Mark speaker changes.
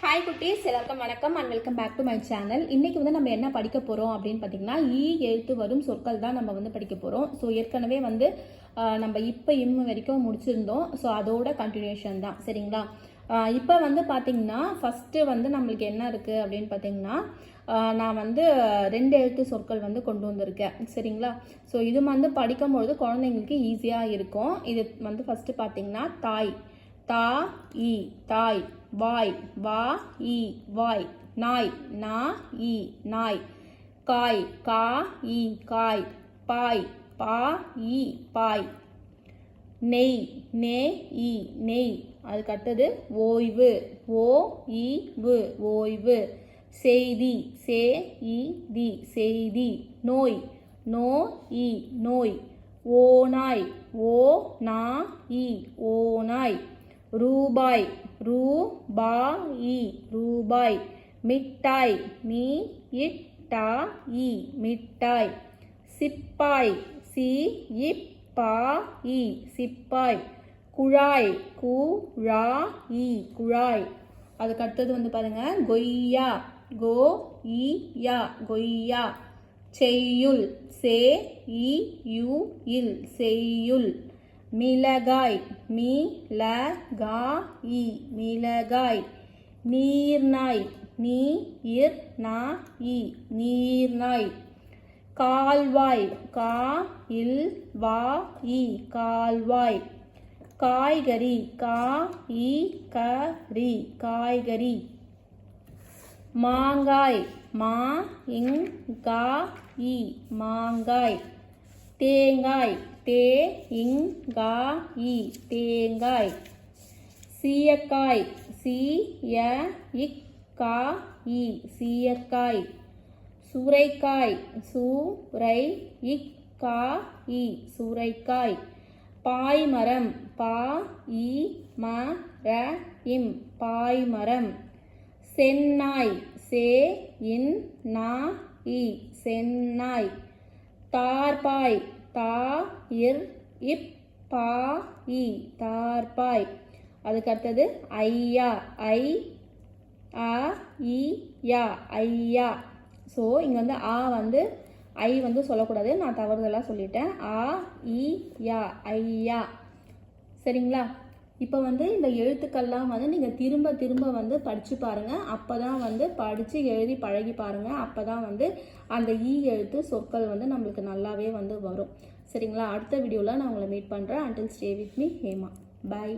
Speaker 1: Hi குட்டீஸ். எல்லாருக்கும் வணக்கம் and welcome back to my channel இன்னைக்கு வந்து நம்ம என்ன படிக்க போகிறோம் அப்படின்னு பார்த்தீங்கன்னா ஈ e, எழுத்து வரும் சொற்கள் தான் நம்ம வந்து படிக்க போகிறோம் ஸோ ஏற்கனவே வந்து நம்ம இப்போ இம்மு வரைக்கும் முடிச்சிருந்தோம். ஸோ அதோட கண்டினியூஷன் தான். சரிங்களா? இப்போ வந்து பார்த்தீங்கன்னா ஃபஸ்ட்டு வந்து நம்மளுக்கு என்ன இருக்குது அப்படின்னு பார்த்தீங்கன்னா நான் வந்து ரெண்டு எழுத்து சொற்கள் வந்து கொண்டு வந்திருக்கேன். சரிங்களா? ஸோ இது வந்து படிக்கும்பொழுது குழந்தைங்களுக்கு ஈஸியாக இருக்கும். இது வந்து ஃபஸ்ட்டு பார்த்தீங்கன்னா தாய். தா இ தாய் வாய் வா இ வாய் நாய் நா இ நாய் காய் கா இ காய் பாய் பா இ பாய். நெய் நே இ நெய். அதுக்கு அடுத்தது ஓய்வு ஓ இ வு ஓய்வு. செய்தி சே இ தி செய்தி. நோய் நோ இ நோய். ஓநாய் ஓ நா இ ஓநாய் ரூபாய் ரூ பா இ ரூபாய். மிட்டாய் மீ இட்டா இ மிட்டாய். சிப்பாய் சி இப் பா இ சிப்பாய். குழாய் கு ரா இ குழாய். அதுக்கு அடுத்தது வந்து பாருங்க கொய்யா. கோ இ யா கொய்யா. செய்யுள் சே இ யு இல் செய்யுள். மிளகாய் மீ ல கா இ மிளகாய். நீர்நாய் நீ இர் நா இ நீர்நாய். கால்வாய் கா இல் வா இ கால்வாய். காய்கறி கா இ க ரி காய்கறி. மாங்காய் மா இங் கா இ மாங்காய். தேங்காய். தே இங் கா இ தேங்காய். சீயக்காய். சி ய இக் கா இ சீயக்காய். சூரைக்காய். சூ ரை இக் கா இ சூரைக்காய். பாய்மரம். பா இ ம ர இம். பாய்மரம். சென்னாய் சே இன் நா இ சென்னாய் தார்பாய். தா இர் இப் பா இ தார்பாய். அதுக்கு அடுத்தது ஐயா ஐ ஆ இ யா ஐயா. ஸோ இங்கே வந்து ஆ வந்து ஐ வந்து சொல்லக்கூடாது. நான் தவறுதலாக சொல்லிட்டேன். ஆ இ யா ஐயா. சரிங்களா? இப்போ வந்து இந்த எழுத்துக்கள்லாம் வந்து நீங்கள் திரும்ப திரும்ப வந்து படித்து பாருங்கள் அப்போ தான் வந்து படித்து எழுதி பழகி பாருங்கள் அப்போ தான் வந்து அந்த ஈ எழுத்து சொற்கள் வந்து நம்மளுக்கு நல்லாவே வந்து வரும். சரிங்களா? அடுத்த வீடியோவில் நான் உங்களை மீட் பண்ணுறேன் until stay with me Hema. Bye